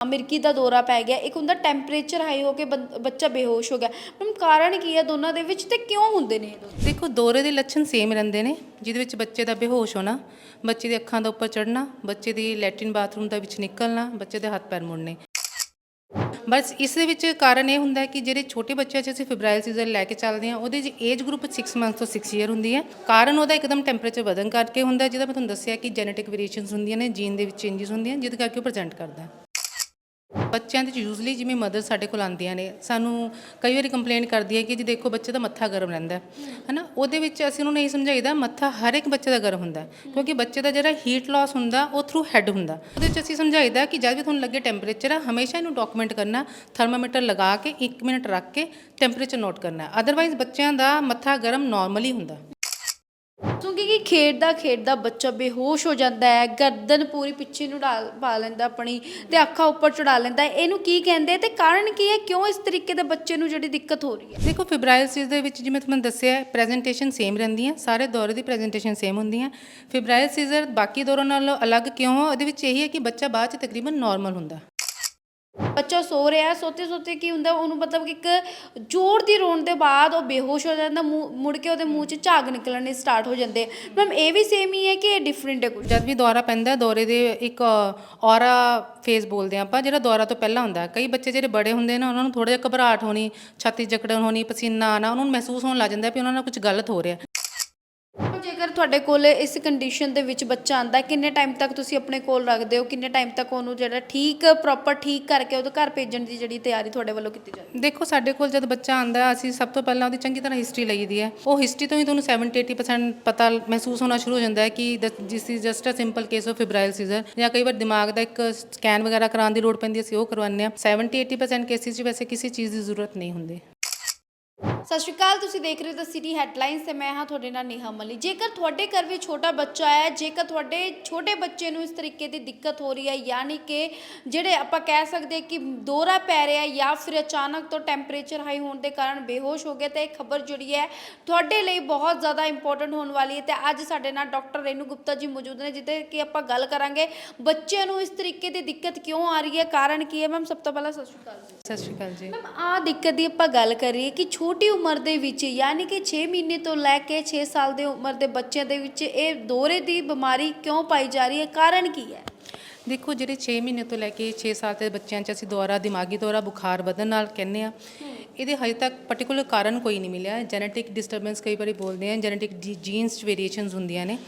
ਅਮਰੀਕੀ ਦਾ ਦੌਰਾ ਪੈ ਗਿਆ ਇੱਕ ਹੁੰਦਾ ਟੈਂਪਰੇਚਰ ਹਾਈ ਹੋ ਕੇ ਬੰ- ਬੱਚਾ ਬੇਹੋਸ਼ ਹੋ ਗਿਆ। ਮੈਮ ਕਾਰਨ ਕੀ ਹੈ ਦੋਨਾਂ ਦੇ ਵਿੱਚ ਤੇ ਕਿਉਂ ਹੁੰਦੇ ਨੇ ਇਹ ਦੋਨੋਂ? ਦੇਖੋ ਦੌਰੇ ਦੇ ਲੱਛਣ ਸੇਮ ਰਹਿੰਦੇ ਨੇ ਜਿਹਦੇ ਵਿੱਚ ਬੱਚੇ ਦਾ ਬੇਹੋਸ਼ ਹੋਣਾ ਬੱਚੇ ਦੀ ਅੱਖਾਂ ਦਾ ਉੱਪਰ ਚੜਨਾ ਬੱਚੇ ਦੀ ਲੈਟਰਿਨ ਬਾਥਰੂਮ ਦਾ ਵਿੱਚ ਨਿਕਲਣਾ ਬੱਚੇ ਦੇ ਹੱਥ ਪੈਰ ਮੁੜਨੇ। ਬਸ ਇਸ ਦੇ ਵਿੱਚ ਕਾਰਨ ਇਹ ਹੁੰਦਾ ਹੈ ਕਿ ਜਿਹੜੇ ਛੋਟੇ ਬੱਚਿਆਂ 'ਚ ਅਸੀਂ ਫਿਬਰਾਈਲ ਸੀਜ਼ਰ ਲੈ ਕੇ ਚੱਲਦੇ ਹਾਂ ਉਹਦੇ 'ਚ ਏਜ ਗਰੁੱਪ 6 ਮੰਥ ਤੋਂ 6 ਇਅਰ ਹੁੰਦੀ ਹੈ। ਕਾਰਨ ਉਹਦਾ ਇੱਕਦਮ ਟੈਂਪਰੇਚਰ ਵਧਣ ਕਰਕੇ ਹੁੰਦਾ ਹੈ, ਜਿਹਦਾ ਮੈਂ ਤੁਹਾਨੂੰ ਦੱਸਿਆ ਕਿ ਜੈਨੇਟਿਕ ਵੇਰੀਏਸ਼ਨਸ ਹੁੰਦੀਆਂ ਨੇ ਜੀਨ ਦੇ ਵਿੱਚ ਚੇਂਜਸ ਹੁੰਦੀਆਂ ਜਿਹਦੇ ਕਰਕੇ ਉਹ ਪ੍ਰੈਜ਼ੈਂਟ ਕਰਦਾ। ਹੈ ਬੱਚਿਆਂ ਦੇ ਯੂਜ਼ਲੀ ਜਿਵੇਂ ਮਦਰ ਸਾਡੇ ਕੋਲ ਆਉਂਦੀਆਂ ਨੇ, ਸਾਨੂੰ ਕਈ ਵਾਰੀ ਕੰਪਲੇਂਟ ਕਰਦੀ ਹੈ ਕਿ ਜੀ ਦੇਖੋ ਬੱਚੇ ਦਾ ਮੱਥਾ ਗਰਮ ਰਹਿੰਦਾ ਹੈ, ਹਨਾ? ਉਹਦੇ ਵਿੱਚ ਅਸੀਂ ਉਹਨੂੰ ਨਹੀਂ ਸਮਝਾਈਦਾ, ਮੱਥਾ ਹਰ ਇੱਕ ਬੱਚੇ ਦਾ ਗਰਮ ਹੁੰਦਾ ਕਿਉਂਕਿ ਬੱਚੇ ਦਾ ਜਿਹੜਾ ਹੀਟ ਲਾਸ ਹੁੰਦਾ, ਉਹ ਥਰੂ ਹੈੱਡ ਹੁੰਦਾ। ਉਹਦੇ ਵਿੱਚ ਅਸੀਂ ਸਮਝਾਈਦਾ ਕਿ ਜਦ ਵੀ ਤੁਹਾਨੂੰ ਲੱਗੇ ਟੈਂਪਰੇਚਰ ਆ, ਹਮੇਸ਼ਾ ਇਹਨੂੰ ਡਾਕੂਮੈਂਟ ਕਰਨਾ ਥਰਮਾਮੀਟਰ ਲਗਾ ਕੇ 1 ਮਿੰਟ ਰੱਖ ਕੇ ਟੈਂਪਰੇਚਰ ਨੋਟ ਕਰਨਾ ਅਦਰਵਾਈਜ਼ ਬੱਚਿਆਂ ਦਾ ਮੱਥਾ ਗਰਮ ਨਾਰਮਲੀ ਹੁੰਦਾ। ਕਿਉਂਕਿ ਕਿ ਖੇਡਦਾ ਖੇਡਦਾ ਬੱਚਾ ਬੇਹੋਸ਼ ਹੋ ਜਾਂਦਾ ਹੈ, ਗਰਦਨ ਪੂਰੀ ਪਿੱਛੇ ਨੂੰ ਢਾਲ, ਪਾ ਲੈਂਦਾ ਆਪਣੀ ਤੇ ਅੱਖਾਂ ਉੱਪਰ ਚੜਾ ਲੈਂਦਾ ਹੈ। ਇਹਨੂੰ ਕੀ ਕਹਿੰਦੇ ਆ ਤੇ ਕਾਰਨ ਕੀ ਹੈ? ਕਿਉਂ ਇਸ ਤਰੀਕੇ ਦੇ ਬੱਚੇ ਨੂੰ ਜਿਹੜੀ ਦਿੱਕਤ ਹੋ ਰਹੀ ਹੈ? ਦੇਖੋ ਫਿਬਰਾਈਲ ਸੀਜ਼ ਦੇ ਵਿੱਚ ਜਿਵੇਂ ਤੁਹਾਨੂੰ ਦੱਸਿਆ ਹੈ ਪ੍ਰੈਜੈਂਟੇਸ਼ਨ ਸੇਮ ਰਹਿੰਦੀ ਹੈ, ਸਾਰੇ ਦੌਰੇ ਦੀ ਪ੍ਰੈਜੈਂਟੇਸ਼ਨ ਸੇਮ ਹੁੰਦੀਆਂ ਫਿਬਰਾਈਲ ਸੀਜ਼ਰ ਬਾਕੀ ਦੌਰਾਂ ਨਾਲੋਂ ਅਲੱਗ ਕਿਉਂ? ਹੈ ਉਹਦੇ ਵਿੱਚ ਇਹੀ ਹੈ ਕਿ ਬੱਚਾ ਬਾਅਦ ਚ ਤਕਰੀਬਨ ਨਾਰਮਲ ਹੁੰਦਾ। ਬੱਚਾ ਸੋ ਰਿਹਾ ਸੋਤੇ ਸੋਤੇ ਕੀ ਹੁੰਦਾ, ਉਹਨੂੰ ਮਤਲਬ ਕਿ ਇੱਕ ਜ਼ੋਰ ਦੀ ਰੋਣ ਦੇ ਬਾਅਦ ਉਹ ਬੇਹੋਸ਼ ਹੋ ਜਾਂਦਾ, ਮੂੰਹ- ਮੁੜ ਕੇ ਉਹਦੇ ਮੂੰਹ 'ਚ ਝਾਗ ਨਿਕਲਣੇ ਸਟਾਰਟ ਹੋ ਜਾਂਦੇ ਮੈਮ ਇਹ ਵੀ ਸੇਮ ਹੀ ਹੈ ਕਿ ਇਹ ਡਿਫਰੈਂਟ ਹੈ ਕੁਝ ਜਦ ਵੀ ਦੌਰਾ ਪੈਂਦਾ, ਦੌਰੇ ਦੇ ਇੱਕ ਔਰਾ ਫੇਜ਼ ਬੋਲਦੇ ਹਾਂ ਆਪਾਂ, ਜਿਹੜਾ ਦੌਰਾ ਤੋਂ ਪਹਿਲਾਂ ਹੁੰਦਾ। ਕਈ ਬੱਚੇ ਜਿਹੜੇ ਬੜੇ ਹੁੰਦੇ ਨੇ, ਉਹਨਾਂ ਨੂੰ ਥੋੜਾ ਜਿਹਾ ਘਬਰਾਹਟ ਹੋਣੀ, ਛਾਤੀ ਜਕੜਨ ਹੋਣੀ, ਪਸੀਨਾ ਆਣਾ ਉਹਨਾਂ ਨੂੰ ਮਹਿਸੂਸ ਹੋਣ ਲੱਗ ਜਾਂਦਾ ਵੀ ਉਹਨਾਂ ਨਾਲ ਕੁਝ ਗਲਤ ਹੋ ਰਿਹਾ। ਜੇਕਰ ਤੁਹਾਡੇ ਕੋਲ ਇਸ ਕੰਡੀਸ਼ਨ ਦੇ ਵਿੱਚ ਬੱਚਾ ਆਂਦਾ ਕਿੰਨੇ ਟਾਈਮ ਤੱਕ ਤੁਸੀਂ ਆਪਣੇ ਕੋਲ ਰੱਖਦੇ ਹੋ? ਕਿੰਨੇ ਟਾਈਮ ਤੱਕ ਉਹਨੂੰ ਜਿਹੜਾ ਠੀਕ ਪ੍ਰੋਪਰ ਠੀਕ ਕਰਕੇ ਉਹਦੇ ਘਰ ਭੇਜਣ ਦੀ ਜਿਹੜੀ ਤਿਆਰੀ ਤੁਹਾਡੇ ਵੱਲੋਂ ਕੀਤੀ ਜਾਂਦੀ ਦੇਖੋ, ਸਾਡੇ ਕੋਲ ਜਦ ਬੱਚਾ ਆਂਦਾ ਅਸੀਂ ਸਭ ਤੋਂ ਪਹਿਲਾਂ ਉਹਦੀ ਚੰਗੀ ਤਰ੍ਹਾਂ ਹਿਸਟਰੀ ਲਈਦੀ ਹੈ। ਉਹ ਹਿਸਟਰੀ ਤੋਂ ਹੀ ਤੁਹਾਨੂੰ 70 80% ਪਤਾ ਮਹਿਸੂਸ ਹੋਣਾ ਸ਼ੁਰੂ ਹੋ ਜਾਂਦਾ ਹੈ ਕਿ this is just a simple case of febrile seizure ਜਾਂ ਕਈ ਵਾਰ ਦਿਮਾਗ ਦਾ ਇੱਕ ਸਕੈਨ ਵਗੈਰਾ ਕਰਾਉਣ ਦੀ ਲੋੜ ਪੈਂਦੀ ਅਸੀਂ ਉਹ ਕਰਵਾਉਂਦੇ ਹਾਂ। 70 80% ਕੇਸਿਸ 'ਚ ਵੈਸੇ ਕਿਸੇ ਚੀਜ਼ ਦੀ ਜ਼ਰੂਰਤ ਨਹੀਂ ਹੁੰਦੀ। ਸਤਿ ਸ਼੍ਰੀ ਅਕਾਲ ਤੁਸੀਂ ਦੇਖ ਰਹੇ ਹੋ ਦ ਸਿਟੀ ਹੈਡਲਾਈਨਸ ਤੇ ਮੈਂ ਹਾਂ ਤੁਹਾਡੇ ਨਾਲ ਨੇਹਾ ਮਲੀ। ਜੇਕਰ ਤੁਹਾਡੇ ਘਰ ਵਿੱਚ ਛੋਟਾ ਬੱਚਾ ਹੈ ਜੇਕਰ ਤੁਹਾਡੇ ਛੋਟੇ ਬੱਚੇ ਨੂੰ ਇਸ ਤਰੀਕੇ ਦੀ ਦਿੱਕਤ ਹੋ ਰਹੀ ਹੈ ਯਾਨੀ ਕਿ ਜਿਹੜੇ ਆਪਾਂ ਕਹਿ ਸਕਦੇ ਕਿ ਦੌਰਾ ਪੈ ਰਿਹਾ ਜਾਂ ਫਿਰ ਅਚਾਨਕ ਤੋਂ ਟੈਂਪਰੇਚਰ ਹਾਈ ਹੋਣ ਦੇ ਕਾਰਨ ਬੇਹੋਸ਼ ਹੋ ਗਏ ਤਾਂ ਇਹ ਖਬਰ ਜਿਹੜੀ ਹੈ ਤੁਹਾਡੇ ਲਈ ਬਹੁਤ ਜ਼ਿਆਦਾ ਇੰਪੋਰਟੈਂਟ ਹੋਣ ਵਾਲੀ ਹੈ। ਤੇ ਅੱਜ ਸਾਡੇ ਨਾਲ ਡਾਕਟਰ ਰੇਨੂ ਗੁਪਤਾ ਜੀ ਮੌਜੂਦ ਨੇ ਜਿੱਤੇ ਕਿ ਆਪਾਂ ਗੱਲ ਕਰਾਂਗੇ ਬੱਚਿਆਂ ਨੂੰ ਇਸ ਤਰੀਕੇ ਦੀ ਦਿੱਕਤ ਕਿਉਂ ਆ ਰਹੀ ਹੈ ਕਾਰਨ ਕੀ ਹੈ? ਮੈਮ ਸਭ ਤੋਂ ਪਹਿਲਾਂ ਸਤਿ ਸ਼੍ਰੀ ਅਕਾਲ ਜੀ। ਸਤਿ ਸ਼੍ਰੀ ਅਕਾਲ ਜੀ। ਮੈਮ ਆ ਦਿੱਕਤ ਦੀ ਆਪਾਂ ਗੱਲ ਕਰੀਏ ਕਿ ਛੋਟੀ ਉਮਰ ਦੇ ਵਿੱਚ ਯਾਨੀ ਕਿ 6 ਮਹੀਨੇ ਤੋਂ ਲੈ ਕੇ 6 ਸਾਲ ਦੇ ਉਮਰ ਦੇ ਬੱਚਿਆਂ ਦੇ ਵਿੱਚ ਇਹ ਦੌਰੇ ਦੀ ਬਿਮਾਰੀ ਕਿਉਂ ਪਾਈ ਜਾ ਰਹੀ ਹੈ? ਕਾਰਨ ਕੀ ਹੈ? ਦੇਖੋ ਜਿਹੜੇ 6 ਮਹੀਨੇ ਤੋਂ ਲੈ ਕੇ 6 ਸਾਲ ਦੇ ਬੱਚਿਆਂ 'ਚ ਅਸੀਂ ਦੌਰਾ ਦਿਮਾਗੀ ਦੌਰਾ ਬੁਖਾਰ ਵਧਣ ਨਾਲ ਕਹਿੰਦੇ ਆ ਇਹਦੇ ਹਜੇ ਤੱਕ ਪਾਰਟਿਕੂਲਰ ਕਾਰਨ ਕੋਈ ਨਹੀਂ ਮਿਲਿਆ। ਜੈਨੇਟਿਕ ਡਿਸਟਰਬੈਂਸ ਕਈ ਵਾਰੀ ਬੋਲਦੇ ਆ ਜੈਨੇਟਿਕ ਜੀਨਸ 'ਚ ਵੇਰੀਏਸ਼ਨਸ ਹੁੰਦੀਆਂ ਨੇ।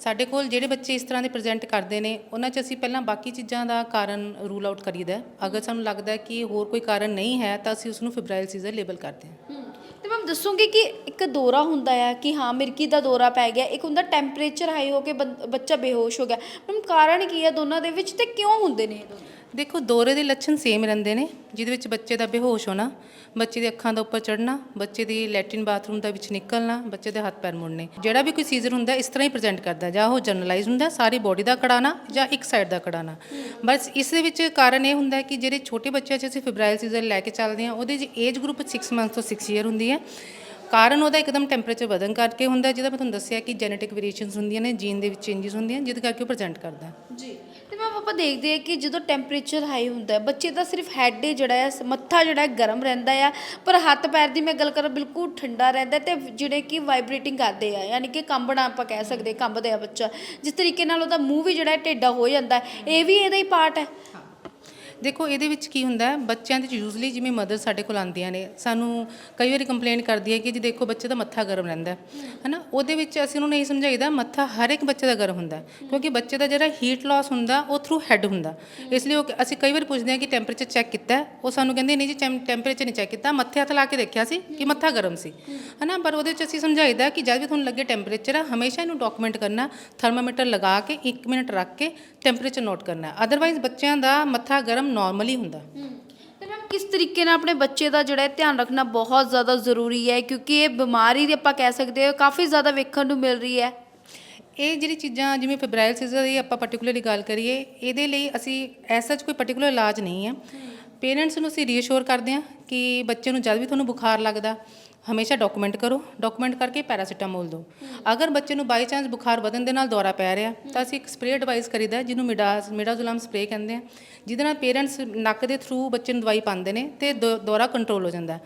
ਸਾਡੇ ਕੋਲ ਜਿਹੜੇ ਬੱਚੇ ਇਸ ਤਰ੍ਹਾਂ ਦੇ ਪ੍ਰੈਜ਼ੈਂਟ ਕਰਦੇ ਨੇ ਉਹਨਾਂ 'ਚ ਅਸੀਂ ਪਹਿਲਾਂ ਬਾਕੀ ਚੀਜ਼ਾਂ ਦਾ ਕਾਰਨ ਰੂਲ ਆਊਟ ਕਰੀਦਾ। ਅਗਰ ਸਾਨੂੰ ਲੱਗਦਾ ਕਿ ਹੋਰ ਕੋਈ ਕਾਰਨ ਨਹੀਂ ਹੈ ਤਾਂ ਅਸੀਂ ਉਸ ਨੂੰ ਫਿਬਰਾਈਲ ਸੀਜ਼ਰ ਲੇਬਲ ਕਰਦੇ ਹਾਂ। ਤੇ ਮੈਮ ਦੱਸੋਗੇ ਕਿ ਇੱਕ ਦੌਰਾ ਹੁੰਦਾ ਆ ਕਿ ਹਾਂ ਮਿਰਕੀ ਦਾ ਦੌਰਾ ਪੈ ਗਿਆ। ਇੱਕ ਹੁੰਦਾ ਟੈਂਪਰੇਚਰ ਹਾਈ ਹੋ ਕੇ ਬੰ- ਬੱਚਾ ਬੇਹੋਸ਼ ਹੋ ਗਿਆ। ਮੈਮ ਕਾਰਨ ਕੀ ਹੈ ਦੋਨਾਂ ਦੇ ਵਿੱਚ ਤੇ ਕਿਉਂ ਹੁੰਦੇ ਨੇ ਇਹ ਦੋਨੋਂ? ਦੇਖੋ, ਦੌਰੇ ਦੇ ਲੱਛਣ ਸੇਮ ਰਹਿੰਦੇ ਨੇ, ਜਿਹਦੇ ਵਿੱਚ ਬੱਚੇ ਦਾ ਬੇਹੋਸ਼ ਹੋਣਾ, ਬੱਚੇ ਦੀ ਅੱਖਾਂ ਦਾ ਉੱਪਰ ਚੜਨਾ ਬੱਚੇ ਦੀ ਲੈਟਰਿਨ ਬਾਥਰੂਮ ਦਾ ਵਿੱਚ ਨਿਕਲਣਾ, ਬੱਚੇ ਦੇ ਹੱਥ ਪੈਰ ਮੁੜਨੇ। ਜਿਹੜਾ ਵੀ ਕੋਈ ਸੀਜ਼ਰ ਹੁੰਦਾ, ਇਸ ਤਰ੍ਹਾਂ ਹੀ ਪ੍ਰੈਜ਼ੈਂਟ ਕਰਦਾ, ਜਾਂ ਉਹ ਜਨਰਲਾਈਜ਼ ਹੁੰਦਾ, ਸਾਰੀ ਬੋਡੀ ਦਾ ਕੜਾਣਾ ਜਾਂ ਇੱਕ ਸਾਈਡ ਦਾ ਕੜਾਣਾ ਬਸ ਇਸ ਦੇ ਵਿੱਚ ਕਾਰਨ ਇਹ ਹੁੰਦਾ ਕਿ ਜਿਹੜੇ ਛੋਟੇ ਬੱਚਿਆਂ 'ਚ ਅਸੀਂ ਫਿਬਰਾਈਲ ਸੀਜ਼ਰ ਲੈ ਕੇ ਚੱਲਦੇ ਹਾਂ, ਉਹਦੇ 'ਚ ਏਜ ਗਰੁੱਪ 6 ਮੰਥ ਤੋਂ 6 ਇਅਰ ਹੁੰਦੀ ਹੈ। ਕਾਰਨ ਉਹਦਾ ਇੱਕਦਮ ਟੈਂਪਰੇਚਰ ਵਧਣ ਕਰਕੇ ਹੁੰਦਾ, ਜਿਹਦਾ ਮੈਂ ਤੁਹਾਨੂੰ ਦੱਸਿਆ ਕਿ ਜੈਨੇਟਿਕ ਵੇਰੀਏਸ਼ਨਸ ਹੁੰਦੀਆਂ ਨੇ ਜੀਨ ਦੇ ਵਿੱਚ ਚੇਂਜਸ ਹੁੰਦੀਆਂ ਜਿਹਦੇ ਕਰਕੇ ਉਹ ਪ੍ਰੈਜ਼ੈਂਟ ਕਰਦਾ। ਜੀ। ਆਪਾਂ ਦੇਖਦੇ ਹਾਂ ਕਿ ਜਦੋਂ ਟੈਂਪਰੇਚਰ ਹਾਈ ਹੁੰਦਾ ਬੱਚੇ ਦਾ ਸਿਰਫ ਹੈਡ ਜਿਹੜਾ ਹੈ, ਮੱਥਾ ਜਿਹੜਾ ਗਰਮ ਰਹਿੰਦਾ ਆ ਪਰ ਹੱਥ ਪੈਰ ਦੀ ਮੈਂ ਗੱਲ ਕਰਾਂ ਬਿਲਕੁਲ ਠੰਡਾ ਰਹਿੰਦਾ ਤੇ ਜਿਹੜੇ ਕਿ ਵਾਈਬ੍ਰੇਟਿੰਗ ਕਰਦੇ ਆ, ਯਾਨੀ ਕਿ ਕੰਬਣਾ ਆਪਾਂ ਕਹਿ ਸਕਦੇ ਕੰਬਦੇ ਆ ਬੱਚਾ, ਜਿਸ ਤਰੀਕੇ ਨਾਲ ਉਹਦਾ ਮੂੰਹ ਵੀ ਜਿਹੜਾ ਹੈ ਹੋ ਜਾਂਦਾ ਇਹ ਵੀ ਇਹਦਾ ਹੀ ਪਾਰਟ ਹੈ। ਦੇਖੋ, ਇਹਦੇ ਵਿੱਚ ਕੀ ਹੁੰਦਾ ਹੈ, ਬੱਚਿਆਂ ਦੇ ਯੂਜ਼ਲੀ ਜਿਵੇਂ ਮਦਰ ਸਾਡੇ ਕੋਲ ਆਉਂਦੀਆਂ ਨੇ, ਸਾਨੂੰ ਕਈ ਵਾਰੀ ਕੰਪਲੇਂਟ ਕਰਦੀ ਹੈ ਕਿ ਜੀ ਦੇਖੋ, ਬੱਚੇ ਦਾ ਮੱਥਾ ਗਰਮ ਰਹਿੰਦਾ ਹੈ, ਹਨਾ? ਉਹਦੇ ਵਿੱਚ ਅਸੀਂ ਉਹਨੂੰ ਨਹੀਂ ਸਮਝਾਈਦਾ, ਮੱਥਾ ਹਰ ਇੱਕ ਬੱਚੇ ਦਾ ਗਰਮ ਹੁੰਦਾ ਕਿਉਂਕਿ ਬੱਚੇ ਦਾ ਜਿਹੜਾ ਹੀਟ ਲਾਸ ਹੁੰਦਾ, ਉਹ ਥਰੂ ਹੈੱਡ ਹੁੰਦਾ ਇਸ ਲਈ ਉਹ ਅਸੀਂ ਕਈ ਵਾਰ ਪੁੱਛਦੇ ਹਾਂ ਕਿ ਟੈਂਪਰੇਚਰ ਚੈੱਕ ਕੀਤਾ ਉਹ ਸਾਨੂੰ ਕਹਿੰਦੇ, ਨਹੀਂ ਜੀ ਟੈਂਪਰੇਚਰ ਨਹੀਂ ਚੈੱਕ ਕੀਤਾ। ਮੱਥੇ ਹੱਥ ਲਾ ਕੇ ਦੇਖਿਆ ਸੀ ਕਿ ਮੱਥਾ ਗਰਮ ਸੀ, ਹਨਾ? ਪਰ ਉਹਦੇ ਵਿੱਚ ਅਸੀਂ ਸਮਝਾਈਦਾ ਕਿ ਜਦ ਵੀ ਤੁਹਾਨੂੰ ਲੱਗੇ ਟੈਂਪਰੇਚਰ ਆ, ਹਮੇਸ਼ਾ ਇਹਨੂੰ ਡਾਕੂਮੈਂਟ ਕਰਨਾ ਥਰਮਾਮੀਟਰ ਲਗਾ ਕੇ 1 ਮਿੰਟ ਰੱਖ ਕੇ ਟੈਂਪਰੇਚਰ ਨੋਟ ਕਰਨਾ ਅਦਰਵਾਈਜ਼ ਬੱਚਿਆਂ ਦਾ ਮੱਥਾ ਗਰਮ ਨਾਰਮਲੀ ਹੁੰਦਾ। ਤੇ ਮੈਮ ਕਿਸ ਤਰੀਕੇ ਨਾਲ ਆਪਣੇ ਬੱਚੇ ਦਾ ਜਿਹੜਾ ਹੈ ਧਿਆਨ ਰੱਖਣਾ ਬਹੁਤ ਜ਼ਿਆਦਾ ਜ਼ਰੂਰੀ ਹੈ? ਕਿਉਂਕਿ ਇਹ ਬਿਮਾਰੀ ਦੀ ਆਪਾਂ ਕਹਿ ਸਕਦੇ ਹਾਂ ਕਾਫੀ ਜ਼ਿਆਦਾ ਵੇਖਣ ਨੂੰ ਮਿਲ ਰਹੀ ਹੈ। ਇਹ ਜਿਹੜੀ ਚੀਜ਼ਾਂ ਜਿਵੇਂ ਫਿਬਰਾਈਲ ਸੀਜ਼ਰ ਦੀ ਆਪਾਂ ਪਾਰਟਿਕੂਲਰਲੀ ਗੱਲ ਕਰੀਏ ਇਹਦੇ ਲਈ ਅਸੀਂ ਐਸਾ ਕੋਈ ਪਾਰਟਿਕੂਲਰ ਇਲਾਜ ਨਹੀਂ ਹੈ। ਪੇਰੈਂਟਸ ਨੂੰ ਅਸੀਂ ਰੀਅਸ਼ੋਰ ਕਰਦੇ ਹਾਂ ਕਿ ਬੱਚੇ ਨੂੰ ਜਦ ਵੀ ਤੁਹਾਨੂੰ ਬੁਖਾਰ ਲੱਗਦਾ ਹਮੇਸ਼ਾ ਡਾਕੂਮੈਂਟ ਕਰੋ ਡਾਕੂਮੈਂਟ ਕਰਕੇ ਪੈਰਾਸੀਟਾਮੋਲ ਦਿਓ। ਅਗਰ ਬੱਚੇ ਨੂੰ ਬਾਈ ਚਾਂਸ ਬੁਖਾਰ ਵਧਣ ਦੇ ਨਾਲ ਦੌਰਾ ਪੈ ਰਿਹਾ, ਤਾਂ ਅਸੀਂ ਇੱਕ ਸਪਰੇਅ ਐਡਵਾਈਸ ਕਰੀਦਾ ਜਿਹਨੂੰ ਮਿਡਾਸ ਮਿਡਾਜ਼ੋਲਮ ਸਪਰੇਅ ਕਹਿੰਦੇ ਆ। ਜਿਹਦੇ ਨਾਲ ਪੇਰੈਂਟਸ ਨੱਕ ਦੇ ਥਰੂ ਬੱਚੇ ਨੂੰ ਦਵਾਈ ਪਾਉਂਦੇ ਨੇ ਤੇ ਦੌ- ਦੌਰਾ ਕੰਟਰੋਲ ਹੋ ਜਾਂਦਾ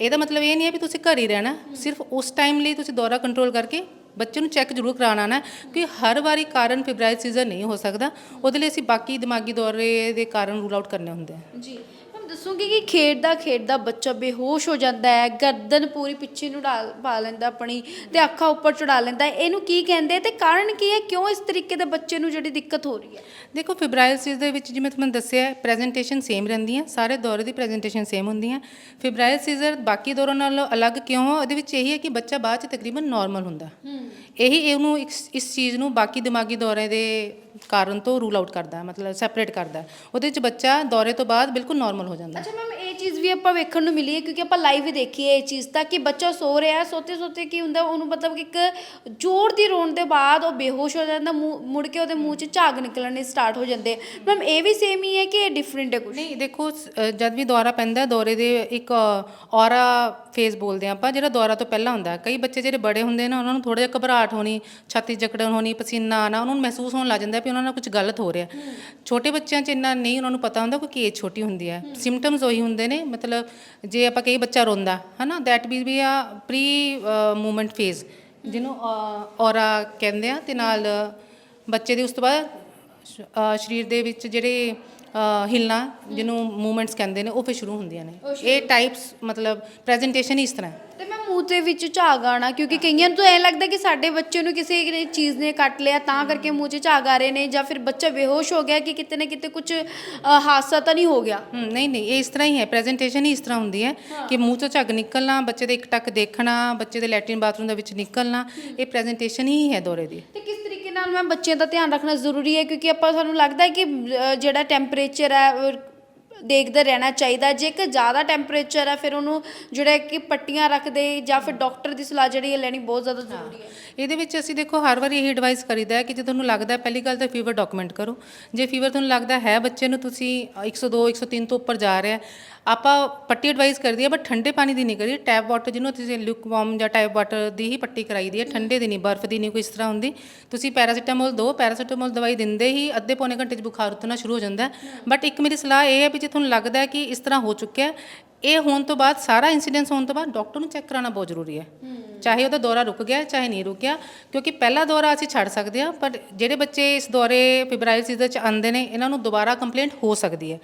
ਇਹਦਾ ਮਤਲਬ ਇਹ ਨਹੀਂ ਹੈ ਵੀ ਤੁਸੀਂ ਘਰ ਹੀ ਰਹਿਣਾ ਸਿਰਫ ਉਸ ਟਾਈਮ ਲਈ ਤੁਸੀਂ ਦੌਰਾ ਕੰਟਰੋਲ ਕਰਕੇ ਬੱਚੇ ਨੂੰ ਚੈੱਕ ਜ਼ਰੂਰ ਕਰਾਉਣਾ ਨਾ ਕਿ ਹਰ ਵਾਰੀ ਕਾਰਨ ਫਿਬਰਾਈਲ ਸੀਜ਼ਨ ਨਹੀਂ ਹੋ ਸਕਦਾ। ਉਹਦੇ ਲਈ ਅਸੀਂ ਬਾਕੀ ਦਿਮਾਗੀ ਦੌਰੇ ਦੇ ਕਾਰਨ ਰੂਲ ਆਊਟ ਕਰਨੇ ਹੁੰਦੇ ਆ। ਜੀ। ਮੈਂ ਦੱਸੂਗੀ ਕਿ ਖੇਡਦਾ ਖੇਡਦਾ ਬੱਚਾ ਬੇਹੋਸ਼ ਹੋ ਜਾਂਦਾ ਹੈ ਗਰਦਨ ਪੂਰੀ ਪਿੱਛੇ ਨੂੰ ਢਾਲ ਪਾ ਲੈਂਦਾ ਆਪਣੀ ਤੇ ਅੱਖਾਂ ਉੱਪਰ ਚੜਾ ਲੈਂਦਾ ਹੈ। ਇਹਨੂੰ ਕੀ ਕਹਿੰਦੇ ਤੇ ਕਾਰਨ ਕੀ ਹੈ? ਕਿਉਂ ਇਸ ਤਰੀਕੇ ਦੇ ਬੱਚੇ ਨੂੰ ਜਿਹੜੀ ਦਿੱਕਤ ਹੋ ਰਹੀ ਹੈ? ਦੇਖੋ ਫਿਬਰਾਈਲ ਸੀਜ਼ ਦੇ ਵਿੱਚ ਜਿਵੇਂ ਤੁਹਾਨੂੰ ਦੱਸਿਆ ਪ੍ਰੈਜੈਂਟੇਸ਼ਨ ਸੇਮ ਰਹਿੰਦੀ ਹੈ ਸਾਰੇ ਦੌਰੇ ਦੀ ਪ੍ਰੈਜੈਂਟੇਸ਼ਨ ਸੇਮ ਹੁੰਦੀ ਹੈ ਫਿਬਰਾਈਲ ਸੀਜ਼ਰ ਬਾਕੀ ਦੌਰਾਂ ਨਾਲੋਂ ਅਲੱਗ ਕਿਉਂ ਹੈ ਉਹਦੇ ਵਿੱਚ ਇਹੀ ਹੈ ਕਿ ਬੱਚਾ ਬਾਅਦ ਚ ਤਕਰੀਬਨ ਨਾਰਮਲ ਹੁੰਦਾ। ਇਹੀ ਇਹਨੂੰ ਇਸ ਇਸ ਚੀਜ਼ ਨੂੰ ਬਾਕੀ ਦਿਮਾਗੀ ਦੌਰੇ ਦੇ ਕਾਰਨ ਤੋਂ ਰੂਲ ਆਊਟ ਕਰਦਾ ਹੈ, ਮਤਲਬ ਸੈਪਰੇਟ ਕਰਦਾ ਹੈ। ਉਹਦੇ 'ਚ ਬੱਚਾ ਦੌਰੇ ਤੋਂ ਬਾਅਦ ਬਿਲਕੁਲ ਨਾਰਮਲ ਹੋ ਜਾਂਦਾ ਹੈ। ਅੱਛਾ ਮੈਮ ਚੀਜ਼ ਵੀ ਆਪਾਂ ਵੇਖਣ ਨੂੰ ਮਿਲੀ ਹੈ ਕਿਉਂਕਿ ਆਪਾਂ ਲਾਈਵ ਵੀ ਦੇਖੀ ਹੈ ਇਹ ਚੀਜ਼ ਤਾਂ ਕਿ ਬੱਚਾ ਸੋ ਰਿਹਾ ਹੈ ਸੋਤੇ ਸੋਤੇ ਕੀ ਹੁੰਦਾ ਉਹਨੂੰ ਮਤਲਬ ਕਿ ਇੱਕ ਜ਼ੋਰ ਦੀ ਰੋਣ ਦੇ ਬਾਅਦ ਉਹ ਬੇਹੋਸ਼ ਹੋ ਜਾਂਦਾ ਮੂੰਹ ਮੁੜ ਕੇ ਉਹਦੇ ਮੂੰਹ 'ਚ ਝਾਗ ਨਿਕਲਣੇ ਸਟਾਰਟ ਹੋ ਜਾਂਦੇ ਮੈਮ ਇਹ ਵੀ ਸੇਮ ਹੀ ਹੈ ਕਿ ਇਹ ਡਿਫਰੈਂਟ ਹੈ ਕੁਝ ਨਹੀਂ ਦੇਖੋ ਸ- ਅ, ਜਦ ਵੀ ਦੌਰਾ ਪੈਂਦਾ ਹੈ, ਦੌਰੇ ਦੇ ਇੱਕ ਔਰਾ ਫੇਜ਼ ਬੋਲਦੇ ਆ ਆਪਾਂ ਜਿਹੜਾ ਦੌਰਾ ਤੋਂ ਪਹਿਲਾਂ ਹੁੰਦਾ ਹੈ। ਕਈ ਬੱਚੇ ਜਿਹੜੇ ਬੜੇ ਹੁੰਦੇ ਨੇ ਉਹਨਾਂ ਨੂੰ ਥੋੜਾ ਜਿਹਾ ਘਬਰਾਹਟ ਹੋਣੀ ਛਾਤੀ ਜਕੜਨ ਹੋਣੀ ਪਸੀਨਾ ਆਣਾ ਉਹਨਾਂ ਨੂੰ ਮਹਿਸੂਸ ਹੋਣ ਲੱਗ ਜਾਂਦਾ ਵੀ ਉਹਨਾਂ ਨਾਲ ਕੁਝ ਗਲਤ ਹੋ ਰਿਹਾ। ਛੋਟੇ ਬੱਚਿਆਂ 'ਚ ਇੰਨਾ ਨਹੀਂ ਉਹਨਾਂ ਨੂੰ ਪਤਾ ਹੁੰਦਾ ਕਿਉਂਕਿ ਏਜ ਛੋਟੀ ਹੁੰਦੀ ਹੈ। ਸਿੰਪਟਮਸ ਉਹੀ ਹੁੰਦੇ ਨੇ ਮਤਲਬ ਜੇ ਆਪਾਂ ਕਹੀ ਬੱਚਾ ਰੋਂਦਾ ਹਨਾ ਦੈਟ ਵੀ ਵੀ ਆ ਪ੍ਰੀ ਮੂਵਮੈਂਟ ਫੇਜ਼ ਜਿਹਨੂੰ ਔਰਾ ਕਹਿੰਦੇ ਆ ਤੇ ਨਾਲ ਬੱਚੇ ਦੇ ਉਸ ਤੋਂ ਬਾਅਦ ਸਰੀਰ ਦੇ ਵਿੱਚ ਜਿਹੜੇ ਹਿੱਲਣਾ ਜਿਹਨੂੰ ਮੂਵਮੈਂਟਸ ਕਹਿੰਦੇ ਨੇ ਉਹ ਫਿਰ ਸ਼ੁਰੂ ਹੁੰਦੀਆਂ ਨੇ। ਇਹ ਟਾਈਪਸ ਮਤਲਬ ਪ੍ਰੈਜੈਂਟੇਸ਼ਨ ਹੀ ਇਸ ਤਰ੍ਹਾਂ ਹੈ। ਤੇ ਮੂੰਹ ਦੇ ਵਿੱਚ ਝਾਗ ਆਣਾ ਕਿਉਂਕਿ ਕਈਆਂ ਨੂੰ ਤਾਂ ਐਂ ਲੱਗਦਾ ਕਿ ਸਾਡੇ ਬੱਚੇ ਨੂੰ ਕਿਸੇ ਨੇ ਚੀਜ਼ ਨੇ ਕੱਟ ਲਿਆ ਤਾਂ ਕਰਕੇ ਮੂੰਹ 'ਚ ਝਾਗ ਆ ਰਹੇ ਨੇ ਜਾਂ ਫਿਰ ਬੱਚਾ ਬੇਹੋਸ਼ ਹੋ ਗਿਆ ਕਿ ਕਿਤੇ ਨਾ ਕਿਤੇ ਕੁਝ ਹਾਦਸਾ ਤਾਂ ਨਹੀਂ ਹੋ ਗਿਆ। ਹਮ, ਨਹੀਂ ਨਹੀਂ ਇਹ ਇਸ ਤਰ੍ਹਾਂ ਹੀ ਹੈ ਪ੍ਰੈਜੈਂਟੇਸ਼ਨ ਹੀ ਇਸ ਤਰ੍ਹਾਂ ਹੁੰਦੀ ਹੈ ਕਿ ਮੂੰਹ ਤੋਂ ਝੱਗ ਨਿਕਲਣਾ ਬੱਚੇ ਦੇ ਇੱਕ ਟੱਕ ਦੇਖਣਾ ਬੱਚੇ ਦੇ ਲੈਟਰਿਨ ਬਾਥਰੂਮ ਦੇ ਵਿੱਚ ਨਿਕਲਣਾ ਇਹ ਪ੍ਰੈਜੈਂਟੇਸ਼ਨ ਹੀ ਹੈ ਦੌਰੇ ਦੀ। ਤੇ ਕਿਸ ਤਰੀਕੇ ਨਾਲ ਮੈਂ ਬੱਚਿਆਂ ਦਾ ਧਿਆਨ ਰੱਖਣਾ ਜ਼ਰੂਰੀ ਹੈ? ਕਿਉਂਕਿ ਆਪਾਂ ਸਾਨੂੰ ਲੱਗਦਾ ਹੈ ਕਿ ਅ, ਜਿਹੜਾ ਟੈਂਪਰੇਚਰ ਹੈ ਦੇਖਦੇ ਰਹਿਣਾ ਚਾਹੀਦਾ। ਜੇਕਰ ਜ਼ਿਆਦਾ ਟੈਂਪਰੇਚਰ ਹੈ ਫਿਰ ਉਹਨੂੰ ਜਿਹੜਾ ਕਿ ਪੱਟੀਆਂ ਰੱਖਦੇ ਜਾਂ ਫਿਰ ਡਾਕਟਰ ਦੀ ਸਲਾਹ ਜਿਹੜੀ ਹੈ ਲੈਣੀ ਬਹੁਤ ਜ਼ਿਆਦਾ ਜ਼ਰੂਰੀ ਹੈ। ਇਹਦੇ ਵਿੱਚ ਅਸੀਂ ਦੇਖੋ ਹਰ ਵਾਰੀ ਇਹ ਐਡਵਾਈਸ ਕਰੀਦਾ ਹੈ ਕਿ ਜੇ ਤੁਹਾਨੂੰ ਲੱਗਦਾ ਪਹਿਲੀ ਗੱਲ ਤਾਂ ਫੀਵਰ ਡਾਕੂਮੈਂਟ ਕਰੋ। ਜੇ ਫੀਵਰ ਤੁਹਾਨੂੰ ਲੱਗਦਾ ਹੈ ਬੱਚੇ ਨੂੰ ਤੁਸੀਂ 102 103 ਤੋਂ ਉੱਪਰ ਜਾ ਰਿਹਾ ਆਪਾਂ ਪੱਟੀ ਐਡਵਾਈਸ ਕਰਦੀ ਹੈ ਬਟ ਠੰਡੇ ਪਾਣੀ ਦੀ ਨਹੀਂ ਕਰੀ ਟੈਪ ਵਾਟਰ ਜਿਹਨੂੰ ਤੁਸੀਂ ਲਿਕ ਵਾਰਮ ਜਾਂ ਟੈਪ ਵਾਟਰ ਦੀ ਹੀ ਪੱਟੀ ਕਰਾਈ ਦੀ ਹੈ ਠੰਡੇ ਦੀ ਨਹੀਂ ਬਰਫ਼ ਦੀ ਨਹੀਂ ਕੋਈ ਇਸ ਤਰ੍ਹਾਂ ਹੁੰਦੀ। ਤੁਸੀਂ ਪੈਰਾਸੀਟਾਮੋਲ ਦਿਓ ਪੈਰਾਸੀਟਾਮੋਲ ਦਵਾਈ ਦਿੰਦੇ ਹੀ ਅੱਧੇ ਪੌਣੇ ਘੰਟੇ 'ਚ ਬੁਖਾਰ ਉਤਰਨਾ ਸ਼ੁਰੂ ਹੋ ਜਾਂਦਾ ਬਟ ਇੱਕ ਮੇਰੀ ਸਲਾਹ ਇਹ ਹੈ ਵੀ ਜੇ ਤੁਹਾਨੂੰ ਲੱਗਦਾ ਹੈ ਕਿ ਇਸ ਤਰ੍ਹਾਂ ਹੋ ਚੁੱਕਿਆ ਹੈ, ਇਹ ਹੋਣ ਤੋਂ ਬਾਅਦ ਸਾਰਾ ਇਨਸੀਡੈਂਸ ਹੋਣ ਤੋਂ ਬਾਅਦ ਡਾਕਟਰ ਨੂੰ ਚੈੱਕ ਕਰਾਉਣਾ ਬਹੁਤ ਜ਼ਰੂਰੀ ਹੈ। ਚਾਹੇ ਉਹਦਾ ਦੌਰਾ ਰੁਕ ਗਿਆ ਚਾਹੇ ਨਹੀਂ ਰੁਕਿਆ ਕਿਉਂਕਿ ਪਹਿਲਾ ਦੌਰਾ ਅਸੀਂ ਛੱਡ ਸਕਦੇ ਹਾਂ ਪਰ ਜਿਹੜੇ ਬੱਚੇ ਇਸ ਦੌਰੇ ਫਿਬਰਾਈਲ ਸੀਜ਼ਰ ਚ ਆਉਂਦੇ ਨੇ ਇਹਨਾਂ ਨੂੰ ਦੁਬਾਰਾ ਕੰਪਲੇਂਟ ਹੋ ਸਕਦੀ ਹੈ।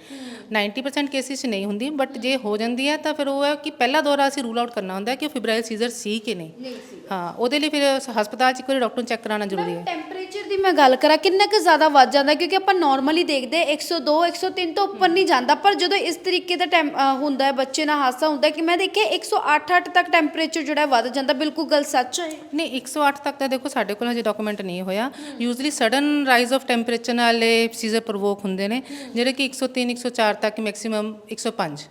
90% ਕੇਸਿਸ 'ਚ ਨਹੀਂ ਹੁੰਦੀ ਬਟ ਜੇ ਹੋ ਜਾਂਦੀ ਹੈ ਤਾਂ ਫਿਰ ਉਹ ਹੈ ਕਿ ਪਹਿਲਾ ਦੌਰਾ ਅਸੀਂ ਰੂਲ ਆਊਟ ਕਰਨਾ ਹੁੰਦਾ ਹੈ ਕਿ ਉਹ ਫਿਬਰਾਈਲ ਸੀਜ਼ਰ ਸੀ ਕਿ ਨਹੀਂ। ਹਾਂ ਉਹਦੇ ਲਈ ਫਿਰ ਹਸਪਤਾਲ 'ਚ ਇੱਕ ਵਾਰੀ ਡਾਕਟਰ ਨੂੰ ਚੈੱਕ ਕਰਾਉਣਾ ਜ਼ਰੂਰੀ ਹੈ। ਟੈਂਪਰੇਚਰ ਦੀ ਮੈਂ ਗੱਲ ਕਰਾਂ, ਕਿੰਨਾ ਕੁ ਜ਼ਿਆਦਾ ਵੱਧ ਜਾਂਦਾ, ਕਿਉਂਕਿ ਆਪਾਂ ਨਾਰਮਲੀ ਦੇਖਦੇ 102 103 ਤੋਂ ਉੱਪਰ ਨਹੀਂ ਜਾਂਦਾ, ਪਰ ਜਦੋਂ ਇਸ ਤਰੀਕੇ ਦਾ ਟੈਂਪ ਹੁੰਦਾ ਹੈ, ਬੱਚੇ ਨਾਲ ਹਾਦਸਾ ਹੁੰਦਾ ਕਿ ਮੈਂ ਦੇਖਿਆ 108 8 ਤੱਕ ਟੈਂਪਰੇਚਰ ਜਿਹੜਾ ਵੱਧ ਜਾਂਦਾ, ਬਿਲਕੁਲ ਗੱਲ ਸੱਚ ਹੈ। ਨਹੀਂ 108 ਤੱਕ ਤਾਂ ਦੇਖੋ ਸਾਡੇ ਕੋਲ ਹਜੇ ਡਾਕੂਮੈਂਟ ਨਹੀਂ ਹੋਇਆ। Usually sudden rise of temperature ਨਾਲ ਇਹ ਸੀਜ਼ਰ ਪ੍ਰੋਵੋਕ ਹੁੰਦੇ ਨੇ, ਜਿਹੜੇ ਕਿ 103 104 ਤੱਕ ਮੈਕਸਿਮਮ 105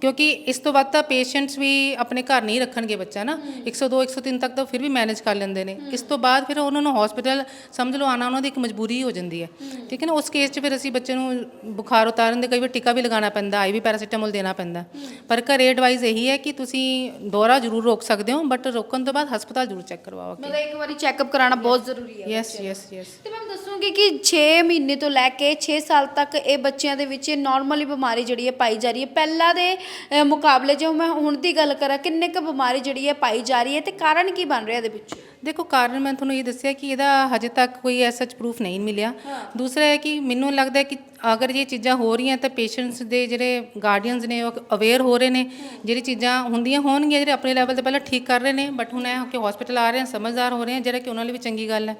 ਕਿਉਂਕਿ ਇਸ ਤੋਂ ਵੱਧ ਤਾਂ ਪੇਸ਼ੈਂਟਸ ਵੀ ਆਪਣੇ ਘਰ ਨਹੀਂ ਰੱਖਣਗੇ ਬੱਚਾ ਨਾ। 102 103 ਤੱਕ ਤਾਂ ਫਿਰ ਵੀ ਮੈਨੇਜ ਕਰ ਲੈਂਦੇ ਨੇ। ਇਸ ਤੋਂ ਬਾਅਦ ਫਿਰ ਉਹਨਾਂ ਨੂੰ ਹਸਪੀਟਲ ਸਮਝ ਲਓ ਆਣਾ ਉਹਨਾਂ ਦੀ ਇੱਕ ਮਜਬੂਰੀ ਹੋ ਜਾਂਦੀ ਹੈ। ਠੀਕ ਹੈ ਨਾ ਉਸ ਕੇਸ 'ਚ ਫਿਰ ਅਸੀਂ ਬੱਚੇ ਨੂੰ ਬੁਖਾਰ ਉਤਾਰਨ ਦੇ ਕਈ ਵਾਰ ਟੀਕਾ ਵੀ ਲਗਾਉਣਾ ਪੈਂਦਾ ਆਈਵੀ ਪੈਰਾਸੀਟਾਮੋਲ ਦੇਣਾ ਪੈਂਦਾ। ਪਰ ਘਰੇ ਐਡਵਾਈਸ ਇਹੀ ਹੈ ਕਿ ਤੁਸੀਂ ਦੌਰਾ ਜ਼ਰੂਰ ਰੋਕ ਸਕਦੇ ਹੋ ਬਟ ਰੋਕਣ ਤੋਂ ਬਾਅਦ ਹਸਪਤਾਲ ਜ਼ਰੂਰ ਚੈੱਕ ਕਰਵਾਓ ਮਤਲਬ ਇੱਕ ਵਾਰੀ ਚੈੱਕਅਪ ਕਰਾਉਣਾ ਬਹੁਤ ਜ਼ਰੂਰੀ ਹੈ ਯੈਸ ਯੈਸ ਯੈਸ ਤੇ ਮੈਂ ਦੱਸੂਗੀ ਕਿ 6 ਮਹੀਨੇ ਤੋਂ ਲੈ ਕੇ 6 ਸਾਲ ਤੱਕ ਇਹ ਬੱਚਿਆਂ ਦੇ ਵਿੱਚ ਨਾਰਮਲੀ ਬਿਮਾਰੀ ਜਿਹੜੀ ਹੈ ਪਾਈ ਜਾ ਰਹੀ ਹੈ। ਪਹਿਲਾਂ ਦੇ ਅ, ਮੁਕਾਬਲੇ ਜੇ ਮੈਂ ਹੁਣ ਦੀ ਗੱਲ ਕਰਾਂ ਕਿੰਨੇ ਕੁ ਬਿਮਾਰੀ ਜਿਹੜੀ ਹੈ ਪਾਈ ਜਾ ਰਹੀ ਹੈ ਤੇ ਕਾਰਨ ਕੀ ਬਣ ਰਿਹਾ ਇਹਦੇ ਪਿੱਛੇ ਦੇਖੋ ਕਾਰਨ ਮੈਂ ਤੁਹਾਨੂੰ ਇਹ ਦੱਸਿਆ ਕਿ ਇਹਦਾ ਹਜੇ ਤੱਕ ਕੋਈ ਐਸਾ ਪ੍ਰੂਫ ਨਹੀਂ ਮਿਲਿਆ। ਦੂਸਰਾ ਹੈ ਕਿ ਮੈਨੂੰ ਲੱਗਦਾ ਹੈ ਕਿ ਅਗਰ ਇਹ ਚੀਜ਼ਾਂ ਹੋ ਰਹੀਆਂ ਤਾਂ ਪੇਸ਼ੈਂਟਸ ਦੇ ਜਿਹੜੇ ਗਾਰਡੀਅਨਸ ਨੇ ਉਹ ਅਵੇਅਰ ਹੋ ਰਹੇ ਨੇ। ਜਿਹੜੀ ਚੀਜ਼ਾਂ ਹੁੰਦੀਆਂ ਹੋਣਗੀਆਂ, ਜਿਹੜੇ ਆਪਣੇ ਲੈਵਲ ਤੇ ਪਹਿਲਾਂ ਠੀਕ ਕਰ ਰਹੇ ਨੇ ਬਟ ਹੁਣ ਇਹ ਕਿ ਹਸਪੀਟਲ ਆ ਰਹੇ ਹਨ, ਸਮਝਦਾਰ ਹੋ ਰਹੇ ਹਨ, ਜਿਹੜਾ ਕਿ ਉਹਨਾਂ ਲਈ ਵੀ ਚੰਗੀ ਗੱਲ ਹੈ।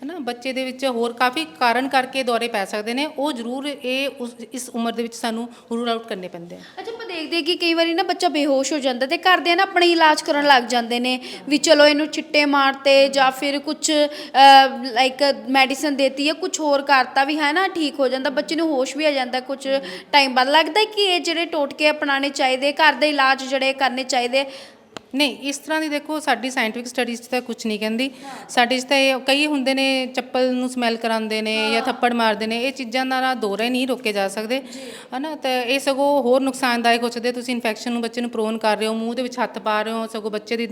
ਹੈਨਾ? ਬੱਚੇ ਦੇ ਵਿੱਚ ਹੋਰ ਕਾਫੀ ਕਾਰਨ ਕਰਕੇ ਦੌਰੇ ਪੈ ਸਕਦੇ ਨੇ। ਉਹ ਜ਼ਰੂਰ ਇਹ ਉਸ, ਇਸ ਉਮਰ ਦੇ ਵਿੱਚ ਸਾਨੂੰ ਰੂਲ ਆਊਟ ਕਰਨੇ ਪੈਂਦੇ ਆ। ਅੱਛਾ, ਆਪਾਂ ਦੇਖਦੇ ਕਿ ਕਈ ਵਾਰੀ ਨਾ ਬੱਚਾ ਬੇਹੋਸ਼ ਹੋ ਜਾਂਦਾ ਤੇ ਘਰਦੇ ਨਾ ਆਪਣੇ ਇਲਾਜ ਕਰਨ ਲੱਗ ਜਾਂਦੇ ਨੇ ਵੀ ਚਲੋ ਇਹਨੂੰ ਛਿੱਟੇ ਮਾਰਤੇ ਜਾਂ ਫਿਰ ਕੁਝ ਲਾਈਕ ਮੈਡੀਸਨ ਦੇਤੀ ਜਾਂ ਕੁਝ ਹੋਰ ਕਰਤਾ ਵੀ ਹੈ ਨਾ ਠੀਕ ਹੋ ਜਾਂਦਾ। ਬੱਚੇ ਨੂੰ ਹੋਸ਼ ਵੀ ਆ ਜਾਂਦਾ ਕੁਝ ਟਾਈਮ ਬਾਅਦ ਲੱਗਦਾ ਕਿ ਇਹ ਜਿਹੜੇ ਟੋਟਕੇ ਅਪਣਾਉਣੇ ਚਾਹੀਦੇ, ਘਰ ਦੇ ਇਲਾਜ ਜਿਹੜੇ ਕਰਨੇ ਚਾਹੀਦੇ? ਨਹੀਂ ਇਸ ਤਰ੍ਹਾਂ ਦੀ ਦੇਖੋ ਸਾਡੀ ਸਾਇੰਟਿਫਿਕ ਸਟੱਡੀਜ਼ 'ਚ ਤਾਂ ਕੁਝ ਨਹੀਂ ਕਹਿੰਦੀ। ਸਾਡੇ 'ਚ ਤਾਂ ਇਹ ਕਈ ਹੁੰਦੇ ਨੇ ਚੱਪਲ ਨੂੰ ਸਮੈਲ ਕਰਾਉਂਦੇ ਨੇ ਜਾਂ ਥੱਪੜ ਮਾਰਦੇ ਨੇ ਇਹ ਚੀਜ਼ਾਂ ਨਾਲ ਦੌਰੇ ਨਹੀਂ ਰੋਕੇ ਜਾ ਸਕਦੇ। ਹਨਾ ਤਾਂ ਇਹ ਸਗੋਂ ਹੋਰ ਨੁਕਸਾਨਦਾਇਕ ਹੋ ਸਕਦੇ। ਤੁਸੀਂ ਇਨਫੈਕਸ਼ਨ ਨੂੰ ਬੱਚੇ ਨੂੰ ਪ੍ਰੋਨ ਕਰ ਰਹੇ ਹੋ ਮੂੰਹ ਦੇ ਵਿੱਚ ਹੱਥ ਪਾ ਰਹੇ ਹੋ ਸਗੋਂ ਬੱਚੇ ਦੀ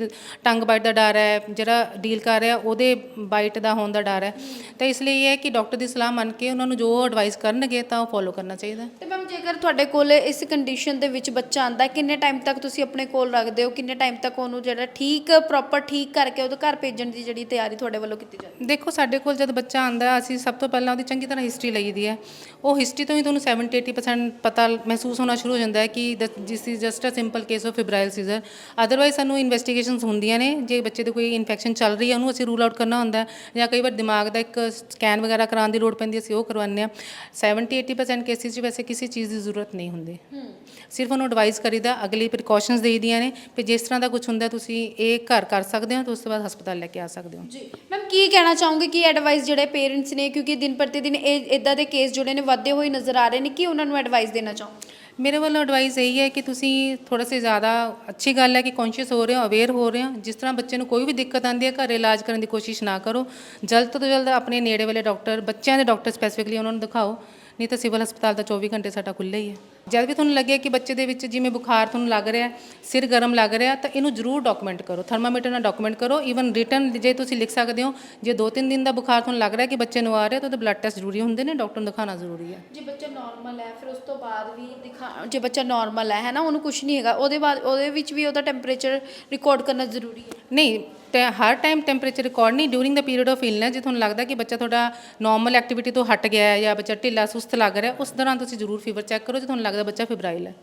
ਟੰਗ ਬਾਈਟ ਦਾ ਡਰ ਹੈ ਜਿਹੜਾ ਡੀਲ ਕਰ ਰਿਹਾ ਉਹਦੇ ਬਾਈਟ ਦਾ ਹੋਣ ਦਾ ਡਰ ਹੈ। ਤਾਂ ਇਸ ਲਈ ਇਹ ਹੈ ਕਿ ਡਾਕਟਰ ਦੀ ਸਲਾਹ ਮੰਨ ਕੇ ਉਹਨਾਂ ਨੂੰ ਜੋ ਐਡਵਾਈਸ ਕਰਨਗੇ ਤਾਂ ਉਹ ਫੋਲੋ ਕਰਨਾ ਚਾਹੀਦਾ ਤੇ ਮੈਮ ਜੇਕਰ ਤੁਹਾਡੇ ਕੋਲ ਇਸ ਕੰਡੀਸ਼ਨ ਦੇ ਵਿੱਚ ਬੱਚਾ ਆਂਦਾ ਕਿੰਨੇ ਟਾਈਮ ਤੱਕ ਤੁਸੀਂ ਆਪਣੇ ਕੋਲ ਰੱਖਦੇ ਹੋ? ਕਿੰਨੇ ਟਾਈਮ ਤੱਕ ਉਹਨੂੰ ਜਿਹੜਾ ਠੀਕ ਪ੍ਰੋਪਰ ਠੀਕ ਕਰਕੇ ਉਹਦੇ ਘਰ ਭੇਜਣ ਦੀ ਜਿਹੜੀ ਤਿਆਰੀ ਤੁਹਾਡੇ ਵੱਲੋਂ ਕੀਤੀ ਜਾਂਦੀ ਹੈ? ਦੇਖੋ ਸਾਡੇ ਕੋਲ ਜਦ ਬੱਚਾ ਆਂਦਾ ਅਸੀਂ ਸਭ ਤੋਂ ਪਹਿਲਾਂ ਉਹਦੀ ਚੰਗੀ ਤਰ੍ਹਾਂ ਹਿਸਟਰੀ ਲਈਦੀ ਹੈ। ਉਹ ਹਿਸਟਰੀ ਤੋਂ ਹੀ ਤੁਹਾਨੂੰ 70 80% ਪਤਾ ਮਹਿਸੂਸ ਹੋਣਾ ਸ਼ੁਰੂ ਹੋ ਜਾਂਦਾ ਹੈ ਕਿ this is just a simple case of febrile seizure otherwise ਸਾਨੂੰ ਇਨਵੈਸਟੀਗੇਸ਼ਨਸ ਹੁੰਦੀਆਂ ਨੇ। ਜੇ ਬੱਚੇ ਦੇ ਕੋਈ ਇਨਫੈਕਸ਼ਨ ਚੱਲ ਰਹੀ ਹੈ ਉਹਨੂੰ ਅਸੀਂ ਰੂਲ ਆਊਟ ਕਰਨਾ ਹੁੰਦਾ ਹੈ। ਜਾਂ ਕਈ ਵਾਰ ਦਿਮਾਗ ਦਾ ਇੱਕ ਸਕੈਨ ਵਗੈਰਾ ਕਰਾਉਣ ਦੀ ਲੋੜ ਪੈਂਦੀ ਹੈ ਅਸੀਂ ਉਹ ਕਰਵਾਉਂਦੇ ਹਾਂ। 70 80% ਕੇਸਿਸ 'ਚ ਵੈਸੇ ਕਿਸੇ ਚੀਜ਼ ਦੀ ਜ਼ਰੂਰਤ ਨਹੀਂ ਹੁੰਦੀ। ਸਿਰਫ ਉਹਨੂੰ ਐਡਵਾਈਸ ਕਰੀਦਾ ਅਗਲੀ ਪ੍ਰੀਕਾਸ਼ਨਸ ਦੇਈਦੀਆਂ ਨੇ। ਕਿ ਜਿਸ ਤਰ੍ਹਾਂ ਦਾ ਕੁਝ ਹੁੰਦਾ ਤੁਸੀਂ ਇਹ ਘਰ ਕਰ ਸਕਦੇ ਹੋ ਤੇ ਉਸ ਤੋਂ ਬਾਅਦ ਹਸਪਤਾਲ ਲੈ ਕੇ ਆ ਸਕਦੇ ਹੋ। ਜੀ। ਮੈਮ ਕੀ ਕਹਿਣਾ ਚਾਹੋਗੇ? ਕੀ ਐਡਵਾਈਸ ਜਿਹੜੇ ਪੇਰੈਂਟਸ ਨੇ ਕਿਉਂਕਿ ਦਿਨ ਪ੍ਰਤੀ ਦਿਨ ਇਹ ਇਦਾਂ ਦੇ ਕੇਸ ਜਿਹੜੇ ਨੇ ਵੱਧਦੇ ਹੋਏ ਨਜ਼ਰ ਆ ਰਹੇ ਨੇ ਕੀ ਉਹਨਾਂ ਨੂੰ ਐਡਵਾਈਸ ਦੇਣਾ ਚਾਹੋਗੇ? ਮੇਰੇ ਵੱਲੋਂ ਐਡਵਾਈਸ ਇਹੀ ਹੈ ਕਿ ਤੁਸੀਂ ਥੋੜਾ ਸੇ ਜ਼ਿਆਦਾ ਅੱਛੀ ਗੱਲ ਹੈ ਕਿ ਕੌਨਸ਼ੀਅਸ ਹੋ ਰਹੇ ਹੋ ਅਵੇਅਰ ਹੋ ਰਹੇ ਹੋ। ਜਿਸ ਤਰ੍ਹਾਂ ਬੱਚੇ ਨੂੰ ਕੋਈ ਵੀ ਦਿੱਕਤ ਆਉਂਦੀ ਹੈ ਘਰੇ ਇਲਾਜ ਕਰਨ ਦੀ ਕੋਸ਼ਿਸ਼ ਨਾ ਕਰੋ। ਜਲਦ ਤੋਂ ਜਲਦ ਆਪਣੇ ਨੇੜੇ ਵਾਲੇ ਡਾਕਟਰ ਬੱਚਿਆਂ ਦੇ ਡਾਕਟਰ ਸਪੈਸੀਫਿਕਲੀ ਉਹਨਾਂ ਨੂੰ ਦਿਖਾਓ। ਨਹੀਂ ਤਾਂ ਸਿਵਲ ਹਸਪਤਾਲ ਤਾਂ 24 ਘੰਟੇ ਸਾਡਾ ਖੁੱਲ੍ਹਾ ਹੀ ਹੈ। ਜਦ ਵੀ ਤੁਹਾਨੂੰ ਲੱਗੇ ਕਿ ਬੱਚੇ ਦੇ ਵਿੱਚ ਜਿਵੇਂ ਬੁਖਾਰ ਤੁਹਾਨੂੰ ਲੱਗ ਰਿਹਾ ਸਿਰ ਗਰਮ ਲੱਗ ਰਿਹਾ ਤਾਂ ਇਹਨੂੰ ਜ਼ਰੂਰ ਡਾਕੂਮੈਂਟ ਕਰੋ। ਥਰਮਾਮੀਟਰ ਨਾਲ ਡਾਕੂਮੈਂਟ ਕਰੋ। ਈਵਨ ਰਿਟਨ ਜੇ ਤੁਸੀਂ ਲਿਖ ਸਕਦੇ ਹੋ ਜੇ 2-3 ਦਿਨ ਦਾ ਬੁਖਾਰ ਤੁਹਾਨੂੰ ਲੱਗ ਰਿਹਾ ਕਿ ਬੱਚੇ ਨੂੰ ਆ ਰਿਹਾ ਤਾਂ ਉਹਦੇ ਬਲੱਡ ਟੈਸਟ ਜ਼ਰੂਰੀ ਹੁੰਦੇ ਨੇ ਡਾਕਟਰ ਨੂੰ ਦਿਖਾਉਣਾ ਜ਼ਰੂਰੀ ਹੈ। ਜੇ ਬੱਚਾ ਨਾਰਮਲ ਹੈ ਫਿਰ ਉਸ ਤੋਂ ਬਾਅਦ ਵੀ ਦਿਖਾ ਜੇ ਬੱਚਾ ਨਾਰਮਲ ਹੈ ਹੈ ਨਾ ਉਹਨੂੰ ਕੁਝ ਨਹੀਂ ਹੈਗਾ। ਉਹਦੇ ਬਾਅਦ ਉਹਦੇ ਵਿੱਚ ਵੀ ਉਹਦਾ ਟੈਂਪਰੇਚਰ ਰਿਕਾਰਡ ਕਰਨਾ ਜ਼ਰੂਰੀ ਹੈ। ਨਹੀਂ ਤੇ ਹਰ ਟਾਈਮ ਟੈਂਪਰੇਚਰ ਰਿਕਾਰਡ ਨਹੀਂ during the period of illness ਜੇ ਤੁਹਾਨੂੰ ਲੱਗਦਾ ਕਿ ਬੱਚਾ ਤੁਹਾਡਾ ਨਾਰਮਲ ਐਕਟੀਵਿਟੀ ਤੋਂ ਹਟ ਗਿਆ ਹੈ ਜਾਂ ਬੱਚਾ ਢਿੱਲਾ ਸੁਸਤ ਲੱਗ ਰਿਹਾ ਉਸ ਦੌਰਾਨ ਤੁਸੀਂ ਜ਼ਰੂਰ ਫੀਵਰ ਚੈੱਕ ਕਰੋ ਜੇ ਤੁਹਾਨੂੰ ਲੱਗਦਾ ਬੱਚਾ ਫਿਬਰਾਈਲ ਹੈ।